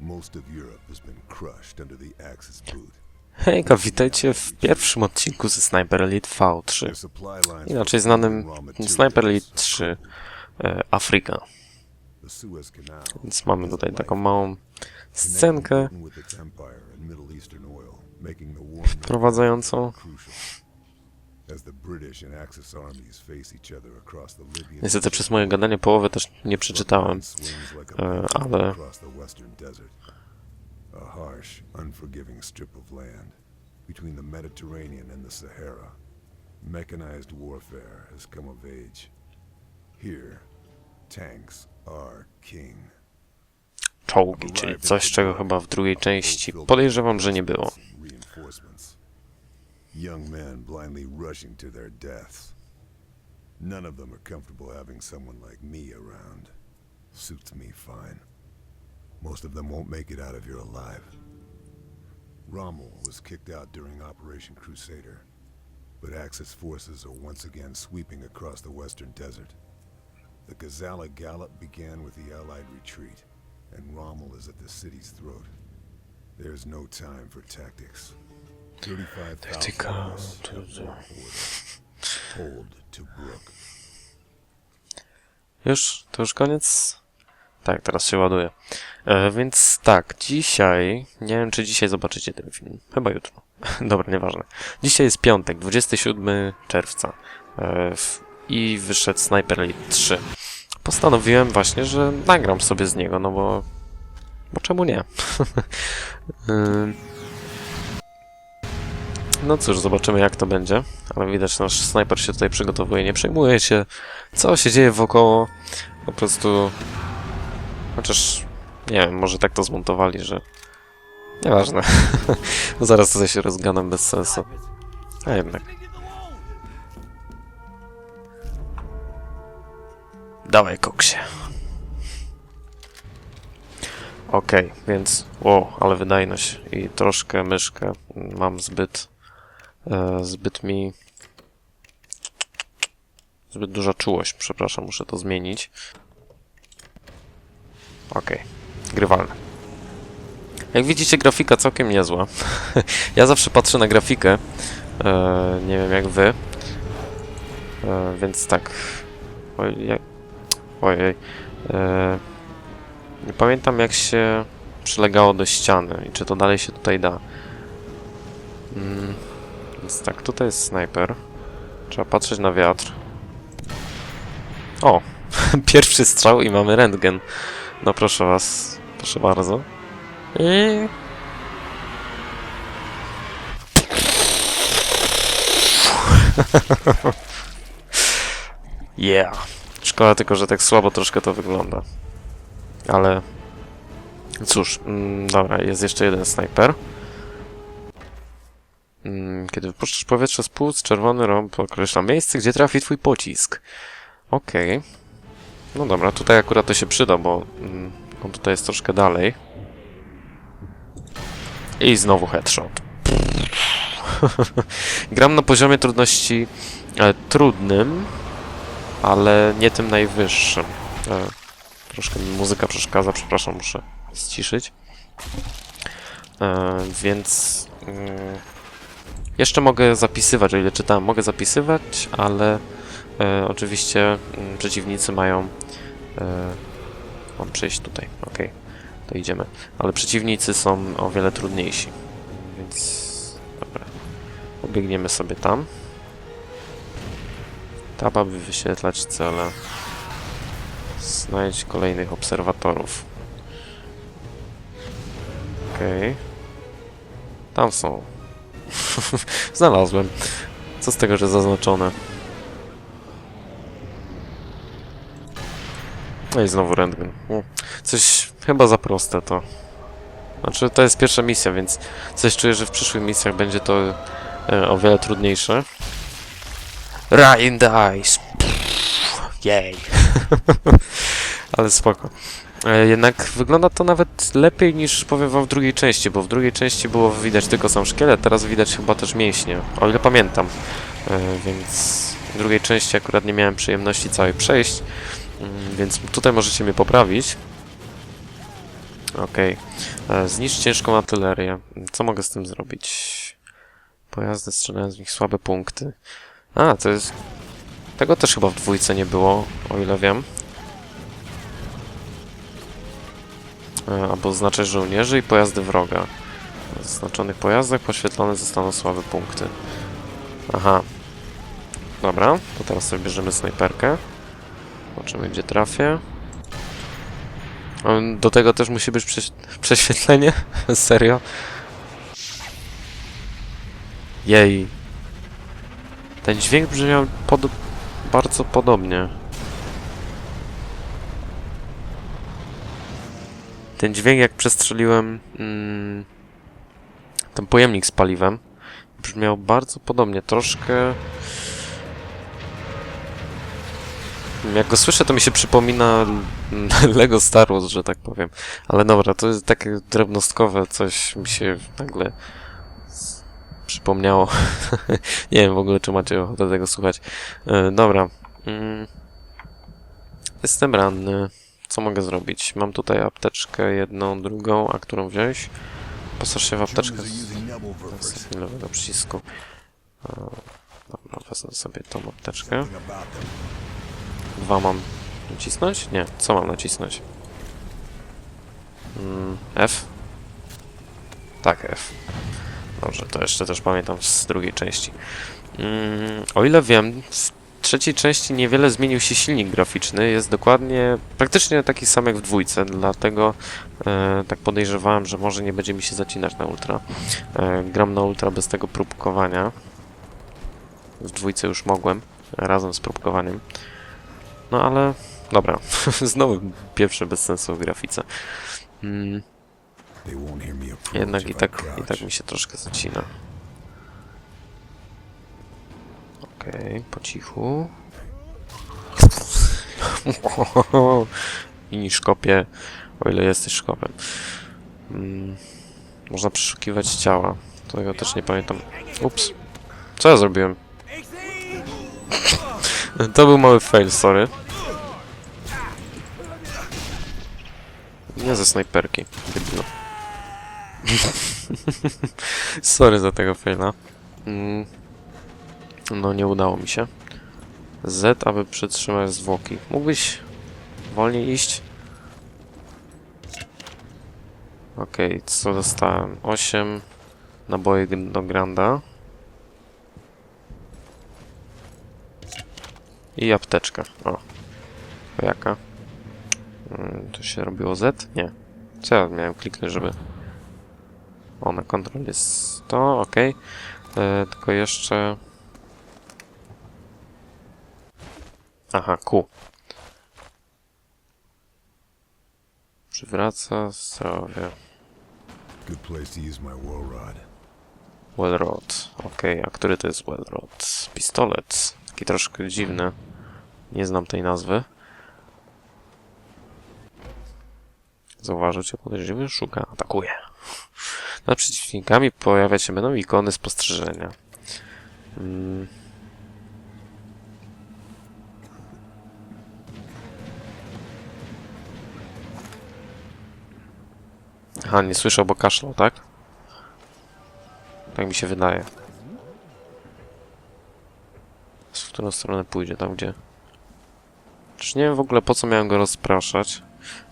Most of Europe has been crushed under the Axis boot. Hejka, witajcie w pierwszym odcinku ze Sniper Elite V3. Their supply lines Inaczej znanym Sniper Elite are 3 e, Afryka. Więc mamy tutaj taką małą scenkę wprowadzającą. Niestety przez moje gadanie połowy też nie przeczytałem. E, ale. A harsh, unforgiving strip of land between the Mediterranean and the Sahara. Mechanized warfare has come of age. Here, tanks are king. czołgi, czyli coś, czego chyba w drugiej części podejrzewam, że nie było. Young men blindly rushing to their deaths. None of them are comfortable having someone like me around. Suits me fine. Most of them won't make it out of here alive. Rommel was kicked out during Operation Crusader, but Axis forces are once again sweeping across the western desert. The Gazala Gallop began with the Allied retreat, and Rommel is at the city's throat. There's no time for tactics. 35,000 Tactica. of us have one order. Hold to Brook. Już? To już koniec? Tak, teraz się ładuje. E, więc tak, dzisiaj, nie wiem czy dzisiaj zobaczycie ten film, chyba jutro. Dobra, nieważne. Dzisiaj jest piątek, 27 czerwca e, w, i wyszedł Sniper Elite 3. Postanowiłem właśnie, że nagram sobie z niego, no bo... Bo czemu nie? Ym. no cóż, zobaczymy jak to będzie. Ale widać, nasz snajper się tutaj przygotowuje, nie przejmuje się, co się dzieje wokoło. Po prostu... Chociaż... Nie wiem, może tak to zmontowali, że... Nieważne. Zaraz tutaj się rozgadam bez sensu. A jednak. Dawaj, koksie. Okej, więc... Wow, ale wydajność. I troszkę myszkę mam zbyt... E, zbyt mi... Zbyt duża czułość, przepraszam, muszę to zmienić. Okej, grywalne. Jak widzicie, grafika całkiem niezła. ja zawsze patrzę na grafikę. E, nie wiem jak wy. E, więc tak. Ojej. E, nie pamiętam jak się przylegało do ściany i czy to dalej się tutaj da. Mm, więc tak, tutaj jest snajper. Trzeba patrzeć na wiatr. O! Pierwszy strzał i mamy rentgen. No proszę was, proszę bardzo. I... yeah. Szkoda tylko, że tak słabo troszkę to wygląda. Ale... Cóż, mm, dobra, jest jeszcze jeden snajper. Mm, Kiedy wypuszczasz powietrze z płuc, czerwony rąb określa miejsce, gdzie trafi twój pocisk. Okej. No dobra, tutaj akurat to się przyda, bo mm, on tutaj jest troszkę dalej. I znowu headshot. Gram na poziomie trudności e, trudnym, ale nie tym najwyższym. E, troszkę mi muzyka przeszkadza, przepraszam, muszę ściszyć. E, więc mm, jeszcze mogę zapisywać, o ile czytałem, mogę zapisywać, ale e, oczywiście mm, przeciwnicy mają. E, mam przejść tutaj, ok, to idziemy. Ale przeciwnicy są o wiele trudniejsi, więc dobra. Pobiegniemy sobie tam. Tab, aby wyświetlać cele. Znajdź kolejnych obserwatorów. Okej. Tam są. Znalazłem. Co z tego, że zaznaczone? No i znowu rentgen. Coś chyba za proste to. Znaczy, to jest pierwsza misja, więc coś czuję, że w przyszłych misjach będzie to e, o wiele trudniejsze. Right in the eyes. Pff, Jej. Ale spoko. E, Jednak wygląda to nawet lepiej niż powiem wam w drugiej części, bo w drugiej części było widać tylko sam szkielet, teraz widać chyba też mięśnie, o ile pamiętam. E, Więc w drugiej części akurat nie miałem przyjemności całej przejść, mm, więc tutaj możecie mnie poprawić. Okej. E, Zniszcz ciężką artylerię. Co mogę z tym zrobić? Pojazdy strzelają z nich słabe punkty. A, to jest... Tego też chyba w dwójce nie było, o ile wiem. Albo znaczać żołnierzy i pojazdy wroga. W zaznaczonych pojazdach poświetlone zostaną słabe punkty. Aha. Dobra, to teraz sobie bierzemy snajperkę. Zobaczymy, gdzie trafię. Do tego też musi być prześ- prześwietlenie? Serio? Jej. Ten dźwięk brzmiał pod... bardzo podobnie. Ten dźwięk jak przestrzeliłem mm, ten pojemnik z paliwem brzmiał bardzo podobnie. Troszkę... Jak go słyszę, to mi się przypomina Lego Star Wars, że tak powiem. Ale dobra, to jest takie drobnostkowe coś mi się nagle przypomniało. Nie wiem w ogóle, czy macie ochotę tego słuchać. E, dobra. Mm. Jestem ranny. Co mogę zrobić? Mam tutaj apteczkę jedną, drugą, a którą wziąć? Posaż się w apteczkę z lewego przycisku. Dobra, wezmę sobie tą apteczkę. Dwa mam nacisnąć? Nie, co mam nacisnąć? Mm, F? Tak, F. Dobrze, to jeszcze też pamiętam z drugiej części. Mm, o ile wiem, trzeciej części niewiele zmienił się silnik graficzny. Jest dokładnie, praktycznie taki sam jak w dwójce, dlatego e, tak podejrzewałem, że może nie będzie mi się zacinać na ultra. E, gram na ultra bez tego próbkowania. W dwójce już mogłem, razem z próbkowaniem. No ale dobra, znowu pierwsze bez sensu w grafice. Mm, jednak i tak, i tak mi się troszkę zacina. Okej, po cichu. Mini szkopie, o ile jesteś szkopem. Mm, można przeszukiwać ciała. Tego też nie pamiętam. Ups. Co ja zrobiłem? To był mały fail, sorry. Nie ze snajperki, debilu. sorry za tego faila. Mm. No, nie udało mi się. Z, aby przytrzymać zwłoki. Mógłbyś wolniej iść? Okej, co dostałem? 8 naboi g- do Granda. I apteczka. O. To jaka? Mm, To się robiło Z? Nie. Co ja miałem kliknąć, żeby... O, na kontrol jest to, ok. E, tylko jeszcze... Aha, Q. Przywraca zdrowie. Good place to use my war rod. Wellrod. Okej, a który to jest Wellrod? Pistolet. Taki troszkę dziwny. Nie znam tej nazwy. Zauważył cię podejrzliwy, szuka, atakuje. Nad przeciwnikami pojawiać się będą ikony spostrzeżenia. Mm. Aha, nie słyszał, bo kaszlał, tak? Tak mi się wydaje. W którą stronę pójdzie? Tam gdzie? Nie wiem w ogóle po co miałem go rozpraszać.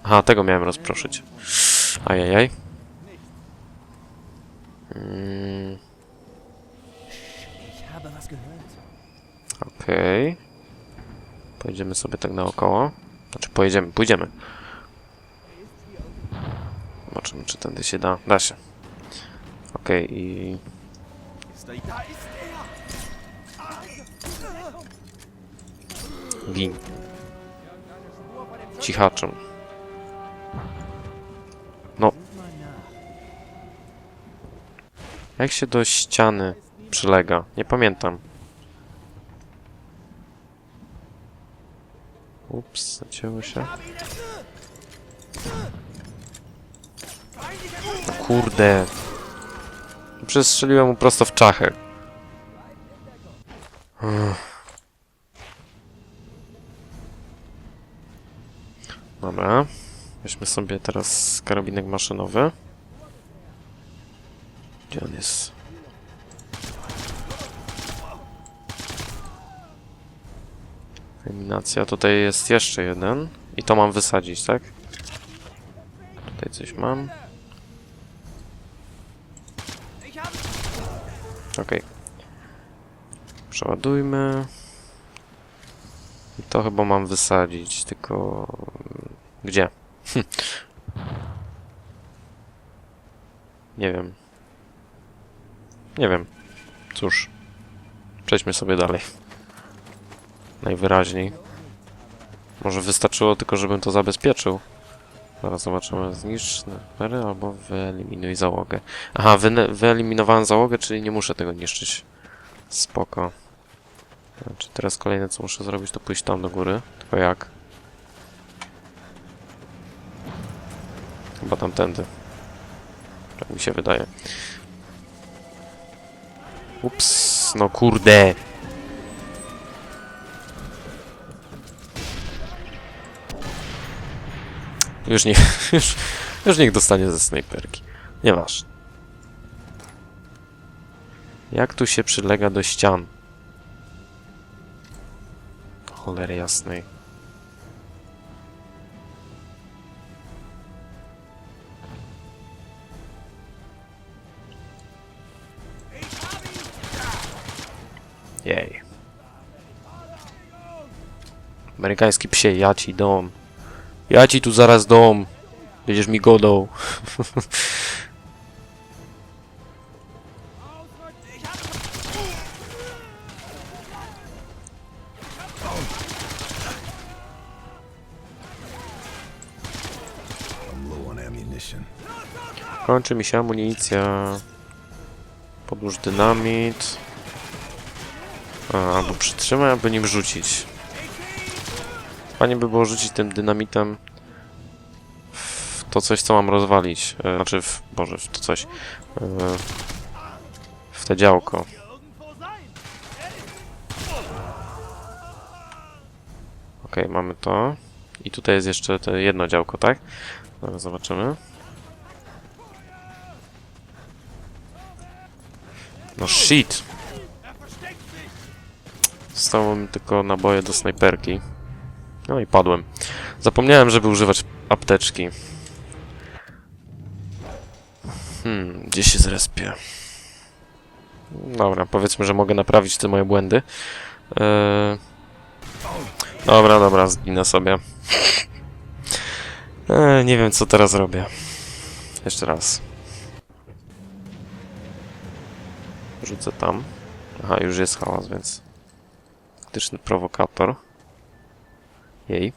Aha, tego miałem rozproszyć. Ajajaj. Mm. Okej. Pojedziemy sobie tak naokoło. Znaczy pojedziemy, pójdziemy. Zobaczymy czy tędy się da. Da się. Okej i... Ist er! Gin. Cichaczem. No. Jak się do ściany przylega? Nie pamiętam. Ups, zacięło się. Kurde. Przestrzeliłem mu prosto w czachę. Dobra. Weźmy sobie teraz karabinek maszynowy. Gdzie on jest? Eliminacja. Tutaj jest jeszcze jeden. I to mam wysadzić, tak? Tutaj coś mam. Okej. Przeładujmy. I to chyba mam wysadzić, tylko... Gdzie? Hm. Nie wiem. Nie wiem. Cóż. Przejdźmy sobie dalej. Najwyraźniej. Może wystarczyło tylko, żebym to zabezpieczył. Zaraz zobaczymy. Zniszcz albo wyeliminuj załogę. Aha, wyne- wyeliminowałem załogę, czyli nie muszę tego niszczyć. Spoko. Znaczy teraz kolejne co muszę zrobić to pójść tam do góry. Tylko jak? Chyba tamtędy. Tak mi się wydaje. Ups, no kurde. Już nie, już, już niech dostanie ze snajperki. Nieważne. Jak tu się przylega do ścian? Cholery jasnej. Jej. Amerykański psie, ja ci dom. Ja ci tu zaraz dom. Będziesz mi godą. Kończy mi się amunicja. Podłóż dynamit. A, albo przytrzymaj, albo nim rzucić. Fajnie by było rzucić tym dynamitem w to coś, co mam rozwalić. E, znaczy, w, Boże, w to coś. E, w te działko. Okej, mamy to. I tutaj jest jeszcze jedno działko, tak? Zaraz zobaczymy. No shit! Zostało mi tylko naboje do snajperki. No i padłem. Zapomniałem, żeby używać apteczki. Hmm, gdzie się zrespię? Dobra, powiedzmy, że mogę naprawić te moje błędy. Eee... Dobra, dobra, zginę sobie. Eee, nie wiem, co teraz robię. Jeszcze raz. Rzucę tam. Aha, już jest hałas, więc... Faktyczny prowokator. Jej.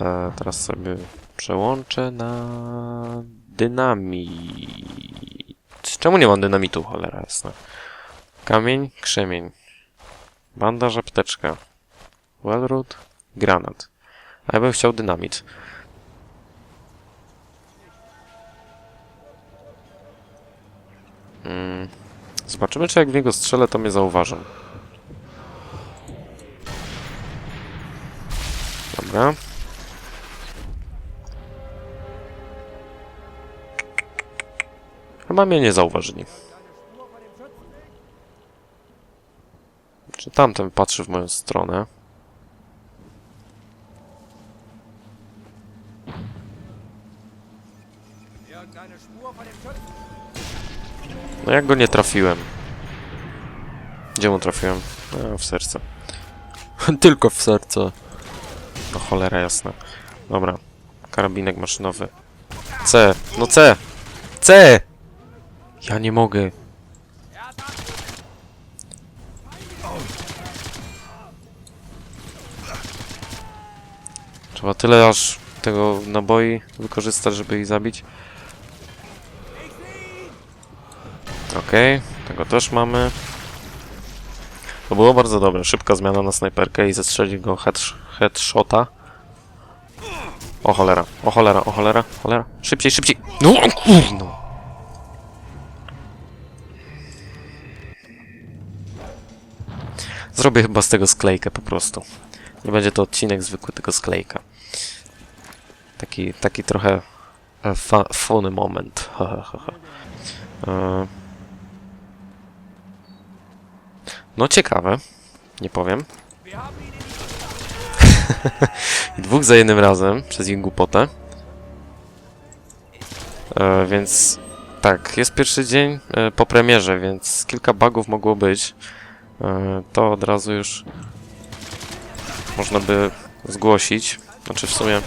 E, teraz sobie przełączę na... Dynamit. Czemu nie mam dynamitu, cholera jasna? Kamień, krzemień. Bandaż, apteczka. Wellroot, granat. A ja bym chciał dynamit. Mm. Zobaczymy, czy jak w niego strzelę, to mnie zauważą. Dobra. Chyba mnie nie zauważyli. Czy tamten patrzy w moją stronę? No jak go nie trafiłem? Gdzie mu trafiłem? A, w serce. Tylko w serce. Cholera jasna. Dobra. Karabinek maszynowy. C. No C. C! Ja nie mogę. Trzeba tyle aż tego naboi wykorzystać, żeby ich zabić. Okej, tego też mamy. To było bardzo dobre. Szybka zmiana na snajperkę i zestrzelił go headsh headshota. O cholera, o cholera, o cholera, cholera. Szybciej, szybciej. No kurno. Zrobię chyba z tego sklejkę po prostu. Nie będzie to odcinek zwykły, tylko sklejka. Taki, taki trochę e, fa funny moment. E, No ciekawe, nie powiem. Dwóch za jednym razem przez ich głupotę. E, więc tak, jest pierwszy dzień e, po premierze, więc kilka bugów mogło być. E, to od razu już można by zgłosić. Znaczy w sumie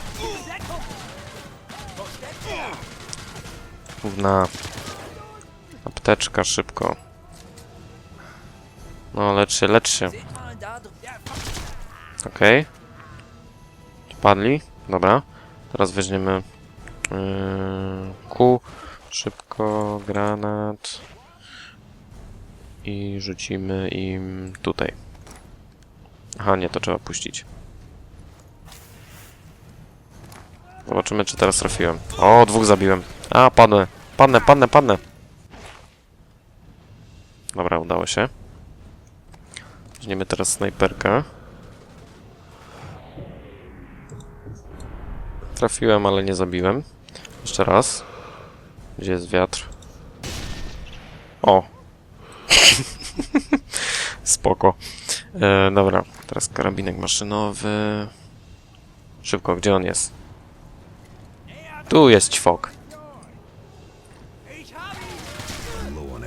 na apteczka szybko. No lecz się, lecz się. Okej. Padli? Dobra. Teraz weźmiemy yy. Szybko granat. I rzucimy im tutaj. Aha, nie, to trzeba puścić. Zobaczymy, czy teraz trafiłem. O, dwóch zabiłem. A, padnę. Padnę, padnę, padnę. Dobra, udało się. Weźmiemy teraz snajperkę. Trafiłem, ale nie zabiłem. Jeszcze raz. Gdzie jest wiatr? O! Spoko. E, dobra, teraz karabinek maszynowy. Szybko, gdzie on jest? Tu jest ćwok.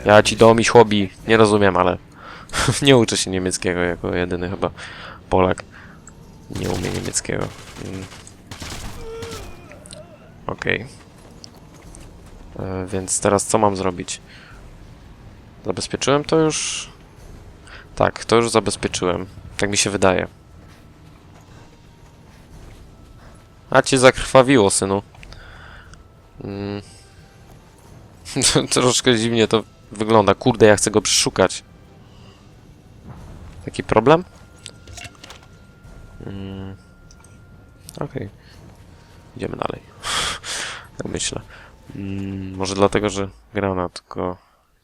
Ja ci domiś hobby. Nie rozumiem, ale nie uczę się niemieckiego jako jedyny chyba Polak. Nie umie niemieckiego. Okej. E, Więc teraz co mam zrobić? Zabezpieczyłem to już? Tak, to już zabezpieczyłem. Tak mi się wydaje. A cię zakrwawiło, synu. Mm. Troszkę dziwnie to wygląda. Kurde, ja chcę go przeszukać. Taki problem? Mm. Okej. Idziemy dalej. Tak myślę. Mm, może dlatego, że granat.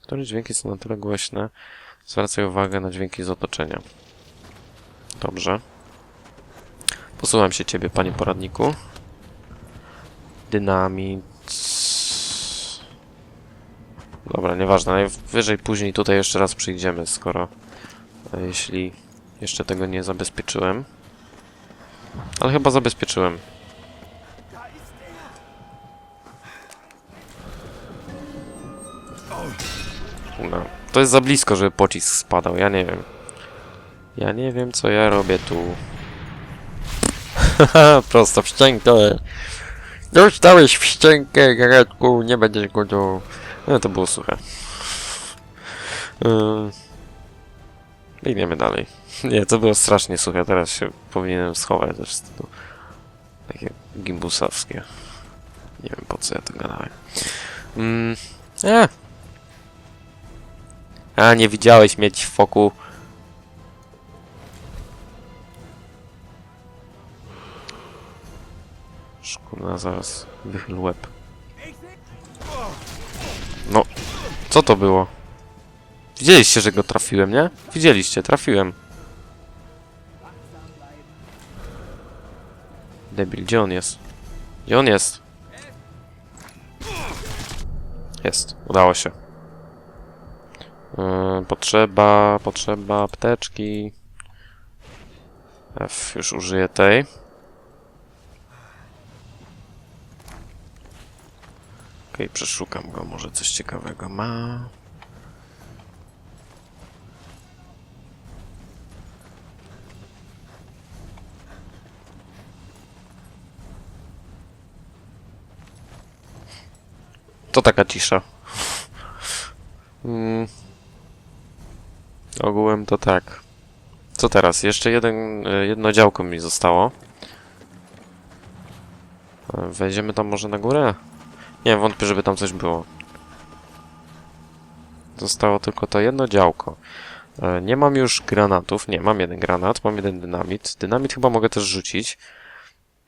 Które dźwięki są na tyle głośne? Zwracaj uwagę na dźwięki z otoczenia. Dobrze. Posłucham się ciebie, panie poradniku. Dynamit. Dobra, nieważne. Najwyżej później tutaj jeszcze raz przyjdziemy, skoro... e, Jeśli jeszcze tego nie zabezpieczyłem. Ale chyba zabezpieczyłem. To jest za blisko, żeby pocisk spadał. Ja nie wiem. Ja nie wiem, co ja robię tu. Haha, prosto w szczękę. Dostałeś w szczękę, Garetku, nie będziesz go do... No to było suche. Yy... Biegniemy dalej. Nie, to było strasznie suche, teraz się powinienem schować ze wstydu. Takie gimbusowskie. Nie wiem po co ja to gadałem. Mm, e. A, nie widziałeś mieć foku. Szkoda, zaraz wychyl łeb. No, co to było? Widzieliście, że go trafiłem, nie? Widzieliście, trafiłem. Debil, gdzie on jest? Gdzie on jest? Jest, udało się. Yy, potrzeba, potrzeba apteczki. F, już użyję tej. Okej, przeszukam go, może coś ciekawego ma. To taka cisza. Mm. Ogółem to tak. Co teraz? Jeszcze jeden, e, jedno działko mi zostało. E, Wejdziemy tam może na górę? Nie, wątpię, żeby tam coś było. Zostało tylko to jedno działko. E, Nie mam już granatów. Nie, mam jeden granat, mam jeden dynamit. Dynamit chyba mogę też rzucić.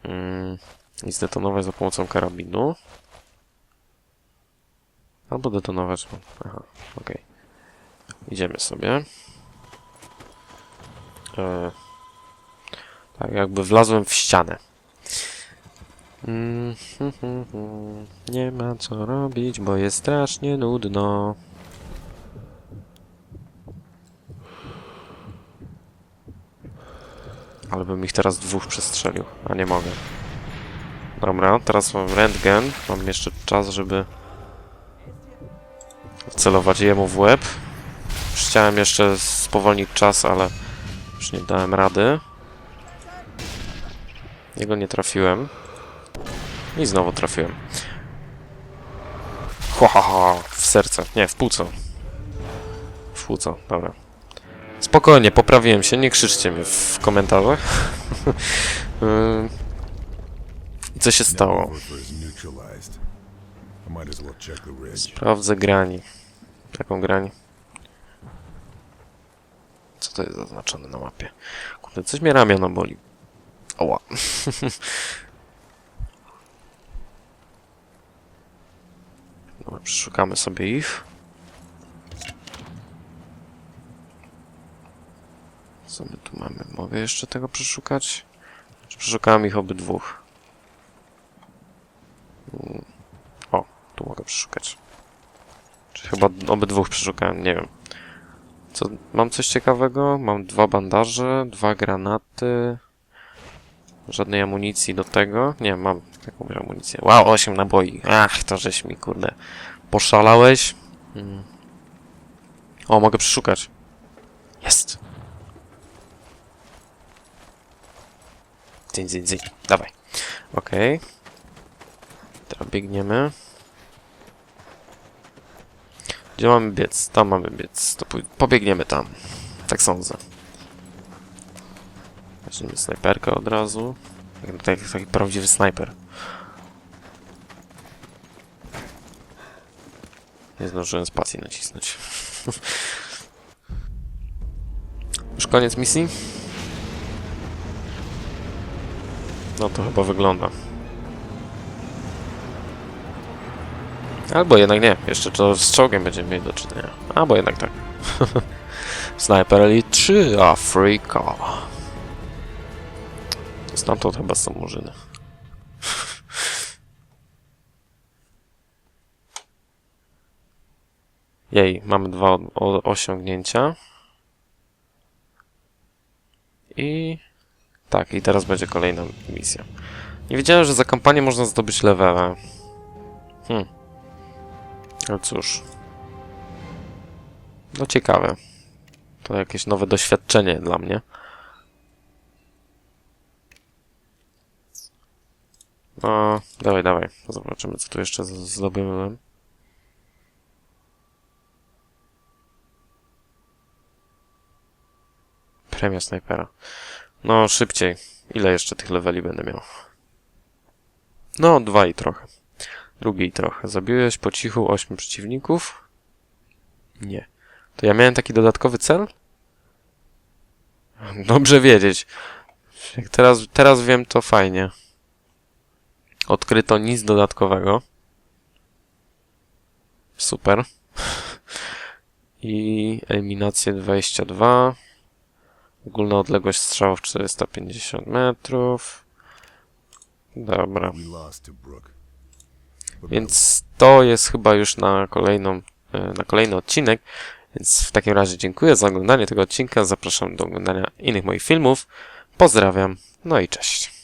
Mm, I zdetonować za pomocą karabinu. Albo detonować. no, Aha, okej. Idziemy sobie. E, tak, jakby wlazłem w ścianę. Mm, hm, hm, hm. Nie ma co robić, bo jest strasznie nudno. Ale bym ich teraz dwóch przestrzelił, a nie mogę. Dobra, teraz mam rentgen. Mam jeszcze czas, żeby celować jemu w łeb. Chciałem jeszcze spowolnić czas, ale już nie dałem rady. Jego nie trafiłem. I znowu trafiłem. Ha, ha, ha, w serce. Nie, w płuco. W płuco, dobra. Spokojnie, poprawiłem się, nie krzyczcie mnie w komentarzach. Co się stało? Sprawdzę grani. Jaką grani? Co to jest zaznaczone na mapie? Kurde, coś mnie ramiona boli. Oła. Dobra, przeszukamy sobie ich. Co my tu mamy? Mogę jeszcze tego przeszukać? Czy przeszukałem ich obydwóch? Mm. O, tu mogę przeszukać. Czy chyba obydwóch przeszukałem, nie wiem. Co, mam coś ciekawego? Mam dwa bandaże, dwa granaty. Żadnej amunicji do tego. Nie, mam jakąś amunicję. Wow, 8 naboi. Ach, to żeś mi, kurde, poszalałeś. Hmm. O, mogę przeszukać. Jest. Dzyń, dzyń, dzyń. Dawaj. Okej. Teraz biegniemy. Gdzie mamy biec? Tam mamy biec. To pobiegniemy tam. Tak sądzę. Weźmiemy snajperkę od razu. Tak, tak, taki prawdziwy snajper. Nie zdążyłem spacji nacisnąć. Już koniec misji? No to chyba wygląda. Albo jednak nie. Jeszcze to z czołgiem będziemy mieli do czynienia. Albo jednak tak. Sniper Elite 3 Afryka. Stamtąd chyba są murzyny. Jej, mamy dwa osiągnięcia. I... Tak, i teraz będzie kolejna misja. Nie wiedziałem, że za kampanię można zdobyć levele. Hmm. No cóż. No ciekawe. To jakieś nowe doświadczenie dla mnie. No, dawaj, dawaj. Zobaczymy, co tu jeszcze zdobyłem. Premia snajpera. No, szybciej. Ile jeszcze tych leveli będę miał? No, dwa i trochę. Drugiej trochę. Zabiłeś po cichu 8 przeciwników? Nie. To ja miałem taki dodatkowy cel? Dobrze wiedzieć. Jak teraz, teraz wiem, to fajnie. Odkryto nic dodatkowego. Super. I eliminację 22. Ogólna odległość strzałów 450 metrów. Dobra. Więc to jest chyba już na kolejną, e, na kolejny odcinek. Więc w takim razie dziękuję za oglądanie tego odcinka. Zapraszam do oglądania innych moich filmów. Pozdrawiam. No i cześć.